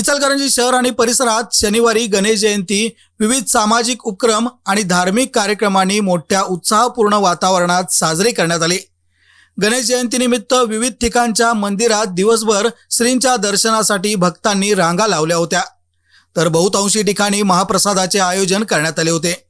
इचलकरंजी शहर आणि परिसरात शनिवारी गणेश जयंती विविध सामाजिक उपक्रम आणि धार्मिक कार्यक्रमांनी मोठ्या उत्साहपूर्ण वातावरणात साजरी करण्यात आली. गणेश जयंतीनिमित्त विविध ठिकाणच्या मंदिरात दिवसभर श्रींच्या दर्शनासाठी भक्तांनी रांगा लावल्या होत्या. तर बहुतांशी ठिकाणी महाप्रसादाचे आयोजन करण्यात आले होते.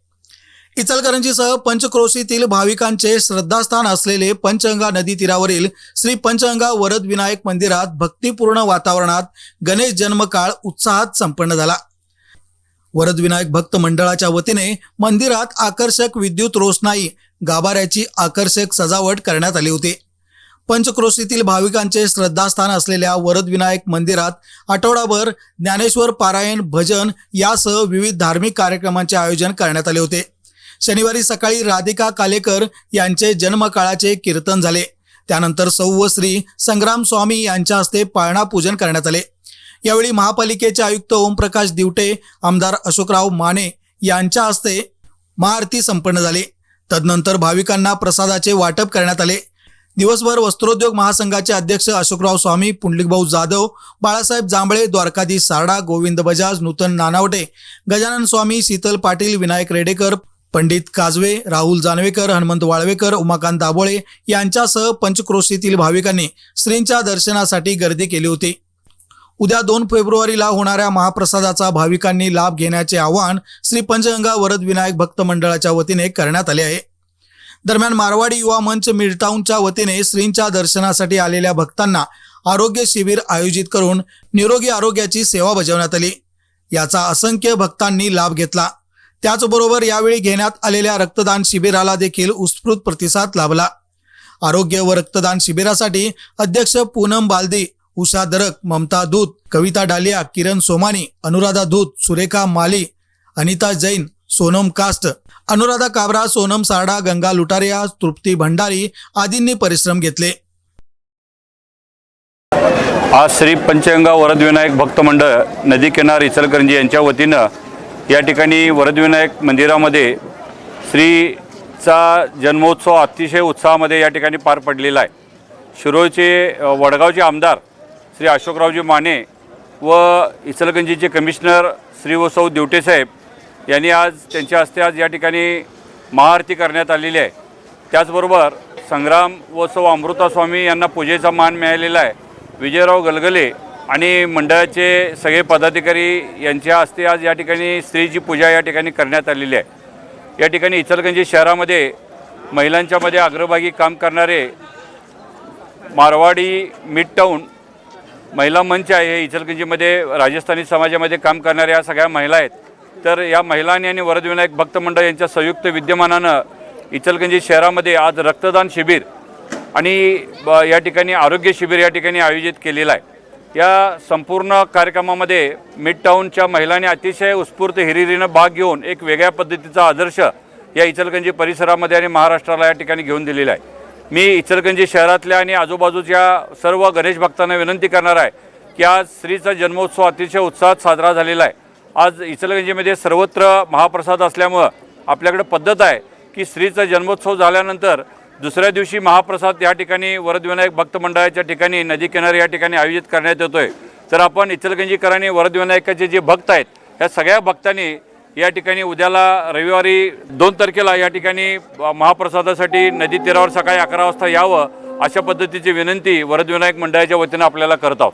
इचलकरंजीसह पंचक्रोशीतील भाविकांचे श्रद्धास्थान असलेले पंचगंगा नदी तीरावरील श्री पंचगंगा वरद विनायक मंदिरात भक्तिपूर्ण वातावरणात गणेश जन्मकाळ उत्साहात संपन्न झाला. वरद विनायक भक्त मंडळाच्या वतीने मंदिरात आकर्षक विद्युत रोषणाई गाभाऱ्याची आकर्षक सजावट करण्यात आली होती. पंचक्रोशीतील भाविकांचे श्रद्धास्थान असलेल्या वरद विनायक मंदिरात आठवडाभर ज्ञानेश्वर पारायण भजन यासह विविध धार्मिक कार्यक्रमांचे आयोजन करण्यात आले होते. शनिवारी सकाळी राधिका कालेकर यांचे जन्मकाळाचे कीर्तन झाले. त्यानंतर सौ श्री संग्राम स्वामी यांच्या हस्ते पाळणा पूजन करण्यात आले. यावेळी महापालिकेचे आयुक्त ओमप्रकाश दिवटे आमदार अशोकराव माने यांच्या हस्ते महाआरती संपन्न झाली. तदनंतर भाविकांना प्रसादाचे वाटप करण्यात आले. दिवसभर वस्त्रोद्योग महासंघाचे अध्यक्ष अशोकराव स्वामी पुंडलिकभाऊ जाधव बाळासाहेब जांभळे द्वारकाधीश सारडा गोविंद बजाज नूतन नानावटे गजानन स्वामी शीतल पाटील विनायक रेडेकर पंडित काजवे राहुल जानवेकर हनुमंत वाळवेकर उमाकांत दाभोळे यांच्यासह पंचक्रोशीतील भाविकांनी श्रींच्या दर्शनासाठी गर्दी केली होती. उद्या दोन फेब्रुवारीला होणाऱ्या महाप्रसादाचा भाविकांनी लाभ घेण्याचे आवाहन श्री पंचगंगा वरद विनायक भक्त मंडळाच्या वतीने करण्यात आले आहे. दरम्यान मारवाडी युवा मंच मिडटाऊनच्या वतीने श्रींच्या दर्शनासाठी आलेल्या भक्तांना आरोग्य शिबिर आयोजित करून निरोगी आरोग्याची सेवा बजावण्यात आली. याचा असंख्य भक्तांनी लाभ घेतला. त्याचबरोबर यावेळी घेण्यात आलेल्या रक्तदान शिबिराला देखील उत्स्फूर्त प्रतिसाद लाभला. आरोग्य व रक्तदान शिबिरासाठी अध्यक्ष पूनम बालदी उषा दरक ममता दूत कविता डालिया किरण सोमानी अनुराधा दूत सुरेखा माली अनिता जैन सोनम कास्ट अनुराधा काबरा सोनम सारडा गंगा लुटारिया तृप्ती भंडारी आदींनी परिश्रम घेतले. आज श्री पंचगंगा वरदविनायक भक्त मंडळ नदी किनार इचलकरंजी यांच्या वतीनं या ठिकाणी वरदविनायक मंदिरामध्ये श्रीचा जन्मोत्सव अतिशय उत्साहामध्ये या ठिकाणी पार पडलेला आहे. शिरोळचे वडगावचे आमदार श्री अशोकरावजी माने व इचलगंजीचे कमिशनर श्री व देवटेसाहेब यांनी आज त्यांच्या हस्ते आज या ठिकाणी महाआरती करण्यात आलेली आहे. त्याचबरोबर संग्राम व सौ अमृतास्वामी यांना पूजेचा मान मिळालेला आहे. विजयराव गलगले आणि मंडळाचे सगळे पदाधिकारी यांच्या हस्ते आज या ठिकाणी स्त्रीची पूजा या ठिकाणी करण्यात आलेली आहे. या ठिकाणी इचलगंजी शहरामध्ये महिलांच्यामध्ये अग्रभागी काम करणारे मारवाडी मिड टाऊन महिला मंच आहे. हे इचलगंजीमध्ये राजस्थानी समाजामध्ये काम करणाऱ्या या सगळ्या महिला आहेत. तर या महिलांनी आणि वरदविनायक भक्त मंडळ यांच्या संयुक्त विद्यमानानं इचलगंजी शहरामध्ये आज रक्तदान शिबिर आणि ब- या ठिकाणी आरोग्य शिबिर या ठिकाणी आयोजित केलेलं आहे. या संपूर्ण कार्यक्रमामध्ये मिड टाऊनच्या महिलांनी अतिशय उत्स्फूर्त हिरिरीनं भाग घेऊन एक वेगळ्या पद्धतीचा आदर्श या इचलगंजी परिसरामध्ये आणि महाराष्ट्राला या ठिकाणी घेऊन दिलेला आहे. मी इचलगंजी शहरातल्या आणि आजूबाजूच्या सर्व गणेश भक्तांना विनंती करणार आहे की आज श्रीचा जन्मोत्सव अतिशय उत्साहात साजरा झालेला आहे. आज इचलगंजीमध्ये सर्वत्र महाप्रसाद असल्यामुळं आपल्याकडे पद्धत आहे की श्रीचा जन्मोत्सव झाल्यानंतर दुसऱ्या दिवशी महाप्रसाद या ठिकाणी वरदविनायक भक्त मंडळाच्या ठिकाणी नदीकिनारी या ठिकाणी आयोजित करण्यात येतो आहे तर आपण इचलगंजीकरांनी वरदविनायकाचे जे भक्त आहेत ह्या सगळ्या भक्तांनी या ठिकाणी उद्याला रविवारी दोन तारखेला या ठिकाणी महाप्रसादासाठी नदी तीरावर सकाळी अकरा वाजता यावं अशा पद्धतीची विनंती वरदविनायक मंडळाच्या वतीनं आपल्याला करत आहोत.